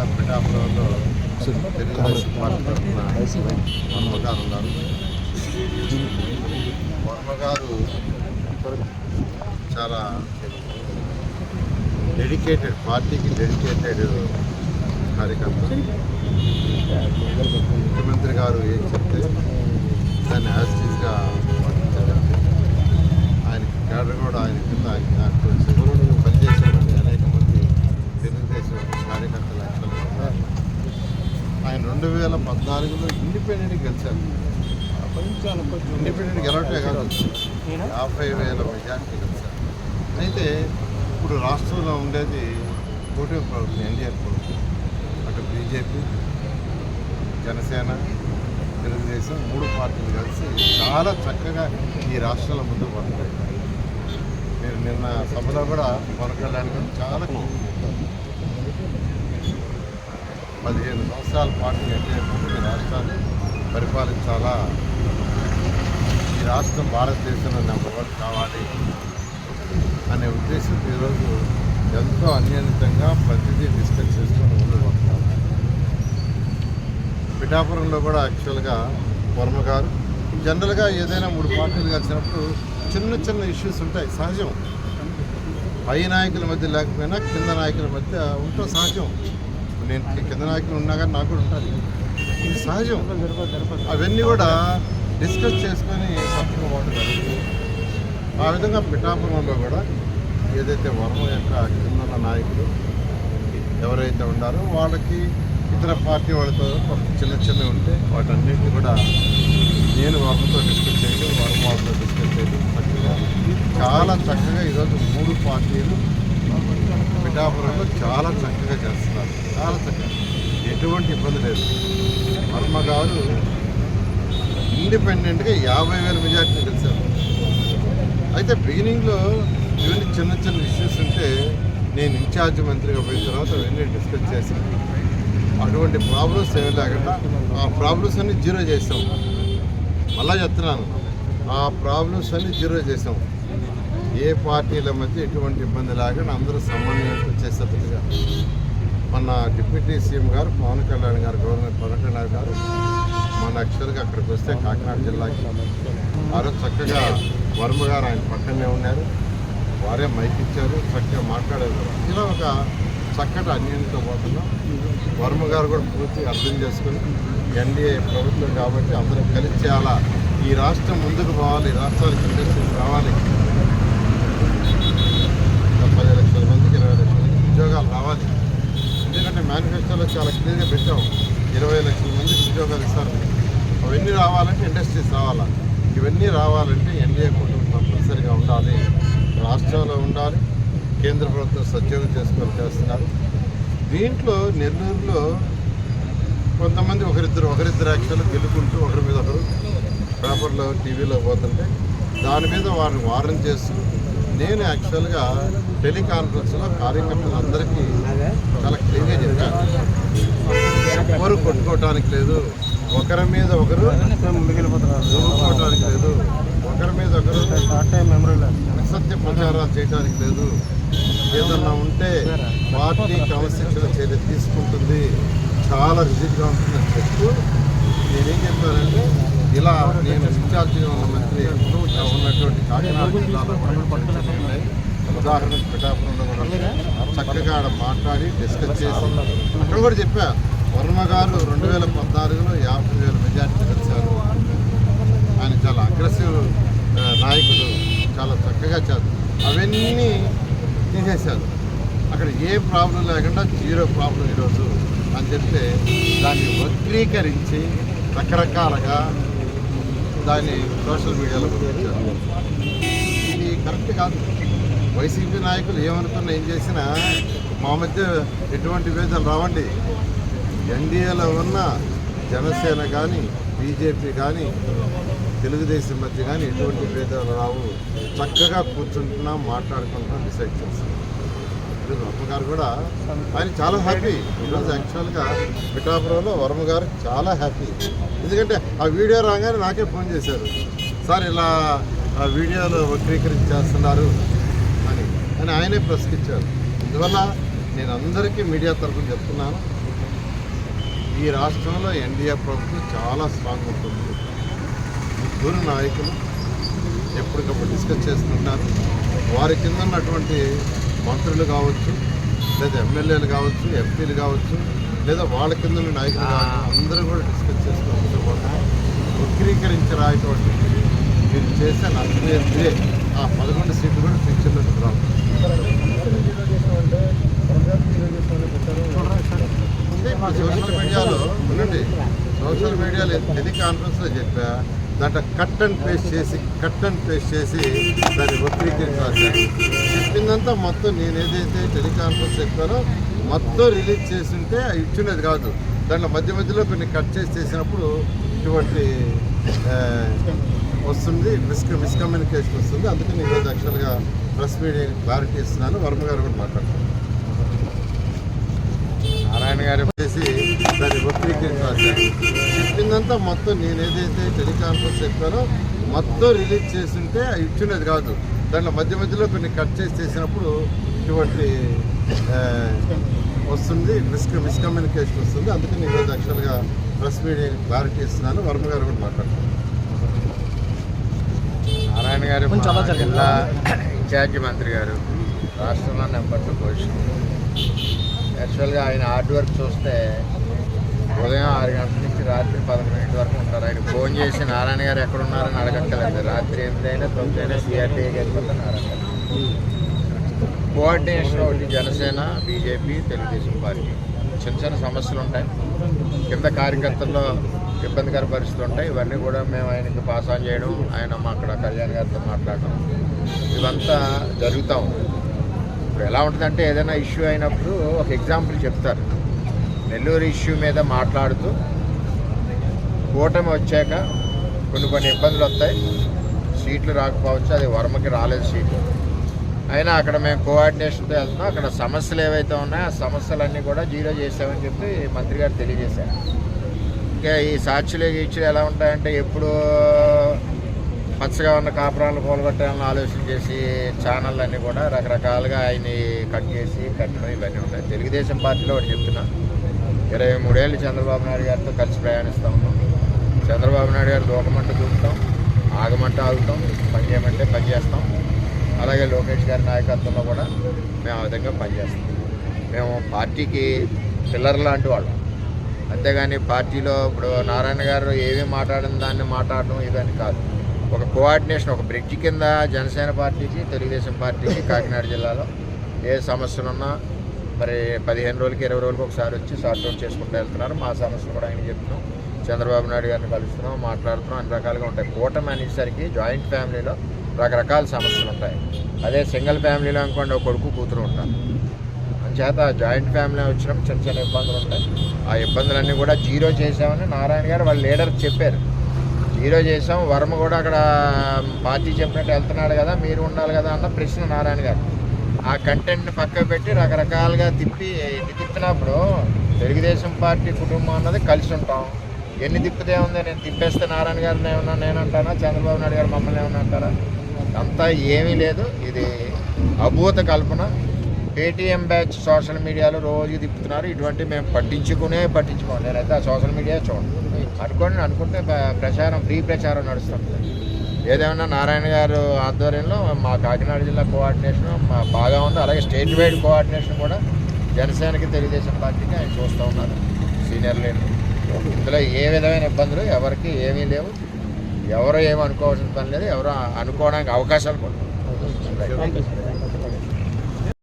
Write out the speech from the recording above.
కాకినాడ పిఠాపురంలో తెలుగుదేశం పార్టీ తరఫున వర్మ గారు ఉన్నారు వర్మ గారు చాలా డెడికేటెడ్ పార్టీకి డెడికేటెడ్ కార్యకర్త. ముఖ్యమంత్రి గారు ఏం చెప్తే దాన్ని యాజిటీస్గా పాటించారంటే ఆయనకి కేడర్ కూడా ఆయన కింద ఆయన పనిచేసేటువంటి అనేక మంది తెలుగుదేశం కార్యకర్తలు యాక్చువల్గా ఉన్నారు ఆయన రెండు వేల పద్నాలుగులో ఇండిపెండెంట్ గెలిచారు ఇండిపెండెంట్ గెలవటే కాదు. యాభై వేల మెజార్టీ గెలిచారు. అయితే ఇప్పుడు రాష్ట్రంలో ఉండేది కూటమి ప్రభుత్వం ఎన్డీఏ ప్రభుత్వం. అటు బీజేపీ జనసేన తెలుగుదేశం మూడు పార్టీలు కలిసి చాలా చక్కగా ఈ రాష్ట్రంలో ముందుకు పడుతున్నాయి మీరు నిన్న సభలో కూడా గారు చాలా పదిహేను సంవత్సరాల పాటు ఎన్డీఏ ఈ రాష్ట్రాన్ని పరిపాలించాలా ఈ రాష్ట్రం భారతదేశంలో నెంబర్ వన్ కావాలి అనే ఉద్దేశంతో ఈరోజు ఎంతో అన్యనితంగా ప్రతిదీ డిస్కస్ చేసుకొని ముందుకు పిఠాపురంలో కూడా యాక్చువల్గా వర్మ గారు జనరల్గా ఏదైనా మూడు పార్టీలు కలిసినప్పుడు చిన్న చిన్న ఇష్యూస్ ఉంటాయి సహజం. పై నాయకుల మధ్య లేకపోయినా కింద నాయకుల మధ్య ఉంటే సహజం. నేను కింద నాయకులు ఉన్నా కానీ నాకు కూడా ఉంటుంది ఇది సహజం. అవన్నీ కూడా డిస్కస్ చేసుకొని సభ్యులు వాళ్ళు జరుగుతుంది ఆ విధంగా పిఠాపురంలో కూడా ఏదైతే వర్మ యొక్క కింద నాయకులు ఎవరైతే ఉన్నారో వాళ్ళకి ఇతర పార్టీ వాళ్ళతో చిన్న చిన్న చిన్నవి ఉంటే వాటన్నిటిని కూడా నేను వర్మతో డిస్కస్ చేయడం వర్మ వాళ్ళతో డిస్కస్ చేయడం చక్కగా చాలా చక్కగా ఈరోజు మూడు పార్టీలు పిఠాపురంలో చాలా చక్కగా చేస్తున్నారు. చాలా చక్కగా. ఎటువంటి ఇబ్బంది లేదు. వర్మ గారు ఇండిపెండెంట్గా యాభై వేల మెజార్టీని గెలిచారు. అయితే బిగినింగ్లో ఇవన్నీ చిన్న చిన్న ఇష్యూస్ ఉంటే నేను ఇన్ఛార్జ్ మంత్రిగా పోయిన తర్వాత అవన్నీ డిస్కస్ చేసి అటువంటి ప్రాబ్లమ్స్ ఏమి లేకుండా ఆ ప్రాబ్లమ్స్ అన్ని జీరో చేసాం మళ్ళా చెప్తున్నాను ఆ ప్రాబ్లమ్స్ అన్ని జీరో చేసాం ఏ పార్టీల మధ్య ఎటువంటి ఇబ్బంది లేకుండా అందరూ సమన్వయంతో చేసేట్టుగా మన డిప్యూటీ సీఎం గారు పవన్ కళ్యాణ్ గారు గవర్నర్ పవన్ కళ్యాణ్ గారు మన యాక్చువల్గా అక్కడికి వస్తే కాకినాడ జిల్లాకి. ఆ రోజు చక్కగా వర్మ గారు ఆయన పక్కనే ఉన్నారు. వారే మైక్ ఇచ్చారు చక్కగా మాట్లాడారు. ఇలా ఒక చక్కటి అన్యంతో పోతున్నాం వర్మ గారు కూడా పూర్తిగా అర్థం చేసుకుని ఎన్డీఏ ప్రభుత్వం కాబట్టి అందరం కలిసి చేయాలా? ఈ రాష్ట్రం ముందుకు పోవాలి రాష్ట్రానికి ఇండస్ట్రీస్ రావాలి. పది లక్షల మందికి ఇరవై లక్షల ఉద్యోగాలు రావాలి. ఎందుకంటే మేనిఫెస్టోలో చాలా క్లియర్గా పెట్టాం. ఇరవై లక్షల ఉద్యోగాలు ఇస్తారు. అవన్నీ రావాలంటే ఇండస్ట్రీస్ రావాలా? ఇవన్నీ రావాలంటే ఎన్డీఏ కుటుంబం తప్పనిసరిగా ఉండాలి. రాష్ట్రంలో ఉండాలి. కేంద్ర ప్రభుత్వం సద్యోగం చేసుకొని చేస్తున్నారు దీంట్లో నెల్లూరులో కొంతమంది ఒకరిద్దరు ఒకరిద్దరు యాక్షన్లు గెలుకుంటూ ఒకరి మీద ఒకరు పేపర్లో టీవీలో పోతుంటే దాని మీద వారిని వారం చేస్తూ నేను యాక్చువల్గా టెలికాన్ఫరెన్స్లో కార్యకర్తలందరికీ చాలా క్లియర్గా చెప్పాను. ఎవరు కొట్టుకోవటానికి లేదు. ఒకరి మీద ఒకరు దువ్వుకోవటానికి లేదు. ఒకరి మీద ఒకరు అసత్య ప్రచారాలు చేయడానికి లేదు. ఏదన్నా ఉంటే పార్టీ క్రమశిక్షణ చర్య తీసుకుంటుంది. చాలా రిజిట్గా ఉంటుందని చెప్తూ నేనేం చెప్పానంటే ఇలా నేను ఇన్ఛార్జిగా ఉన్న మంత్రి ఉన్నటువంటి కాకినాడ జిల్లాలో ఉన్నాయి. ఉదాహరణకు పిఠాపురంలో కూడా చక్కగా ఆడ మాట్లాడి డిస్కస్ చేసి అక్కడ కూడా చెప్పారు వర్మ గారు రెండు వేల పద్నాలుగులో యాభై వేల మెజార్టీ గెలిచారు. ఆయన చాలా అగ్రెసివ్ నాయకుడు చాలా చక్కగా చేస్తారు అవన్నీ తీసేశారు. అక్కడ ఏ ప్రాబ్లం లేకుండా జీరో ప్రాబ్లం ఈరోజు అని చెప్తే దాన్ని వక్రీకరించి రకరకాలుగా దాన్ని సోషల్ మీడియాలో పంపించారు. ఇది కరెక్ట్ కాదు. వైసీపీ నాయకులు ఏమనుకున్నా ఏం చేసినా మా మధ్య ఎటువంటి వేదలు రావండి. ఎన్డీఏలో ఉన్న జనసేన కానీ బీజేపీ కానీ తెలుగుదేశం మధ్య కానీ ఎటువంటి భేదాలు రావు. చక్కగా కూర్చుంటున్నాం మాట్లాడుకుంటున్నాం డిసైడ్ చేస్తున్నాం. ఈరోజు వర్మ గారు కూడా ఆయన చాలా హ్యాపీ. ఈరోజు యాక్చువల్గా పిఠాపురంలో వర్మ గారు చాలా హ్యాపీ. ఎందుకంటే ఆ వీడియో రాగానే నాకే ఫోన్ చేశారు. సార్ ఇలా ఆ వీడియోలో వక్రీకరించేస్తున్నారు అని. అని ఆయనే ప్రశ్నించారు. అందువల్ల నేను అందరికీ మీడియా తరఫున చెప్తున్నాను. ఈ రాష్ట్రంలో ఎన్డీఏ ప్రభుత్వం చాలా స్ట్రాంగ్ ఉంటుంది. ముగ్గురు నాయకులు ఎప్పటికప్పుడు డిస్కస్ చేస్తుంటారు. వారి కింద ఉన్నటువంటి మంత్రులు కావచ్చు లేదా ఎమ్మెల్యేలు కావచ్చు ఎంపీలు కావచ్చు లేదా వాళ్ళ కింద ఉన్న నాయకులు కావచ్చు అందరూ కూడా డిస్కస్ చేసుకుంటూ వక్రీకరించి రాయటువంటి మీరు చేసే నష్టమే ఆ పదకొండు సీట్లు కూడా ఫ్యూచర్లో రావు సోషల్ మీడియాలో ఉండండి. సోషల్ మీడియాలో టెలికాన్ఫరెన్స్లో చెప్పా. దాంట్లో కట్ అండ్ పేస్ట్ చేసి కట్ అండ్ పేస్ట్ చేసి దాన్ని వక్రీకరించాలి చెప్పిందంతా మొత్తం నేను ఏదైతే టెలికాన్ఫరెన్స్ చెప్పానో మొత్తం రిలీజ్ చేసి ఉంటే ఇచ్చినది కాదు. దాంట్లో మధ్య మధ్యలో కొన్ని కట్ చేసి చేసినప్పుడు ఇటువంటి వస్తుంది మిస్ మిస్కమ్యూనికేషన్ వస్తుంది. అందుకని ఈరోజు యాక్చువల్గా ప్రెస్ మీడియా క్లారిటీ ఇస్తున్నాను. వర్మ గారు కూడా మాట్లాడుతున్నాను నారాయణ గారు చేసి దాన్ని వక్రీకరించి రాశాను చెప్పిందంతా మొత్తం నేను ఏదైతే టెలికాన్ఫరెన్స్ చెప్పానో మొత్తం రిలీజ్ చేసి ఉంటే ఇచ్చినది కాదు. దాంట్లో మధ్య మధ్యలో కొన్ని కట్ చేసి చేసినప్పుడు ఇటువంటి వస్తుంది మిస్ మిస్కమ్యూనికేషన్ వస్తుంది. అందుకని ఈరోజు యాక్చువల్గా ప్రెస్ మీడియా క్లారిటీ ఇస్తున్నాను. వర్మ గారు కూడా మాట్లాడుతున్నారు నారాయణ గారు. జిల్లా ఇన్ఛార్జి మంత్రి గారు రాష్ట్రంలో నెంబర్ టూ పొజిషన్ యాక్చువల్గా ఆయన హార్డ్ వర్క్ చూస్తే ఉదయం ఆరు గంటల నుంచి రాత్రి పదకొండు వరకు ఉంటారు. ఆయన ఫోన్ చేసి నారాయణ గారు ఎక్కడ ఉన్నారని అడగక్కర్లేదు. రాత్రి ఎనిమిదైనా తొమ్మిదైనా తొమ్మిది అయినా సిఆర్టీకి వెళ్ళిపోతే నారాయణ కోఆర్డినేషన్ ఒకటి జనసేన బీజేపీ తెలుగుదేశం పార్టీ. చిన్న చిన్న సమస్యలు ఉంటాయి. కింద కార్యకర్తల్లో ఇబ్బందికర పరిస్థితులు ఉంటాయి. ఇవన్నీ కూడా మేము ఆయనకి పాస్ ఆన్ చేయడం ఆయన మా అక్కడ కళ్యాణ్ గారితో మాట్లాడడం ఇవంతా జరుగుతూ ఉంది. ఇప్పుడు ఎలా ఉంటుందంటే ఏదైనా ఇష్యూ అయినప్పుడు ఒక ఎగ్జాంపుల్ చెప్తారు. నెల్లూరు ఇష్యూ మీద మాట్లాడుతూ కూటమి వచ్చాక కొన్ని కొన్ని ఇబ్బందులు వస్తాయి. సీట్లు రాకపోవచ్చు అది వర్మకి రాలేదు సీట్లు అయినా అక్కడ మేము కోఆర్డినేషన్తో వెళ్తున్నాం. అక్కడ సమస్యలు ఏవైతే ఉన్నాయో ఆ సమస్యలన్నీ కూడా జీరో చేసామని చెప్పి మంత్రి గారు తెలియజేశారు. ఇంకా ఈ సాక్షులు గీక్షులు ఎలా ఉంటాయంటే ఎప్పుడు పచ్చగా ఉన్న కాపురాలను కూలగొట్టాలని ఆలోచన చేసి ఛానళ్ళు అన్నీ కూడా రకరకాలుగా ఆయన్ని కట్ చేసి కట్టడం ఇవన్నీ ఉంటాయి. తెలుగుదేశం పార్టీలో ఒకటి చెప్తున్నా. ఇరవై మూడేళ్ళు చంద్రబాబు నాయుడు గారితో కలిసి ప్రయాణిస్తూ ఉన్నాం. చంద్రబాబు నాయుడు గారు దూకమంటే దూకుతాం ఆగమంటే ఆగుతాం పని చేయమంటే పని చేస్తాం. అలాగే లోకేష్ గారి నాయకత్వంలో కూడా మేము ఆ విధంగా పనిచేస్తాం మేము పార్టీకి పిల్లర్ లాంటి వాళ్ళం. అంతేగాని పార్టీలో ఇప్పుడు నారాయణ గారు ఏమీ మాట్లాడిన దాన్ని మాట్లాడడం ఇదని కాదు. ఒక కోఆర్డినేషన్ ఒక బ్రిడ్జ్ కింద జనసేన పార్టీకి తెలుగుదేశం పార్టీకి కాకినాడ జిల్లాలో ఏ సమస్యలు ఉన్నా మరి పదిహేను రోజులకి ఇరవై రోజులకి ఒకసారి వచ్చి సార్ట్ అవుట్ చేసుకుంటూ వెళ్తున్నారు. మా సమస్యలు కూడా ఆయన చెప్తున్నాం. చంద్రబాబు నాయుడు గారిని కలుస్తున్నాం మాట్లాడుతున్నాం అన్ని రకాలుగా ఉంటాయి. కూటమి అనేసరికి జాయింట్ ఫ్యామిలీలో రకరకాల సమస్యలు ఉంటాయి. అదే సింగిల్ ఫ్యామిలీలో అనుకోండి ఒక కొడుకు కూతురు ఉంటారు. అందుచేత జాయింట్ ఫ్యామిలీ వచ్చినప్పుడు చిన్న చిన్న ఇబ్బందులు ఉంటాయి. ఆ ఇబ్బందులన్నీ కూడా జీరో చేసామని నారాయణ గారు వాళ్ళ లీడర్ చెప్పారు. జీరో చేసాం వర్మ కూడా అక్కడ పార్టీ చెప్పినట్టు వెళ్తున్నాడు కదా మీరు ఉండాలి కదా అన్న ప్రశ్న నారాయణ గారు. ఆ కంటెంట్ని పక్కకు పెట్టి రకరకాలుగా తిప్పి ఎన్ని తిప్పినప్పుడు తెలుగుదేశం పార్టీ కుటుంబం అన్నది కలిసి ఉంటాం. ఎన్ని తిప్పితే ఉంది నేను తిప్పేస్తే నారాయణ గారిని ఏమన్నా నేను చంద్రబాబు నాయుడు గారు మమ్మల్ని ఏమన్నా అంటారా? అంతా ఏమీ లేదు. ఇది అభూత కల్పన. పేటీఎం బ్యాచ్ సోషల్ మీడియాలో రోజు తిప్పుతున్నారు. ఇటువంటి మేము పట్టించుకునే పట్టించుకోండి నేనైతే ఆ సోషల్ మీడియా చూడండి అనుకోండి అనుకుంటే ప్రచారం ఫ్రీ ప్రచారం నడుస్తుంది. ఏదేమన్నా నారాయణ గారు ఆధ్వర్యంలో మా కాకినాడ జిల్లా కోఆర్డినేషన్ బాగా ఉంది. అలాగే స్టేట్ వైడ్ కోఆర్డినేషన్ కూడా జనసేనకి తెలుగుదేశం పార్టీకి ఆయన చూస్తూ ఉన్నారు. Senior leader. ఇందులో ఏ విధమైన ఇబ్బందులు ఎవరికి ఏమీ లేవు. ఎవరు ఏమి అనుకోవాల్సిన పని లేదు. ఎవరు అనుకోవడానికి అవకాశాలు కూడా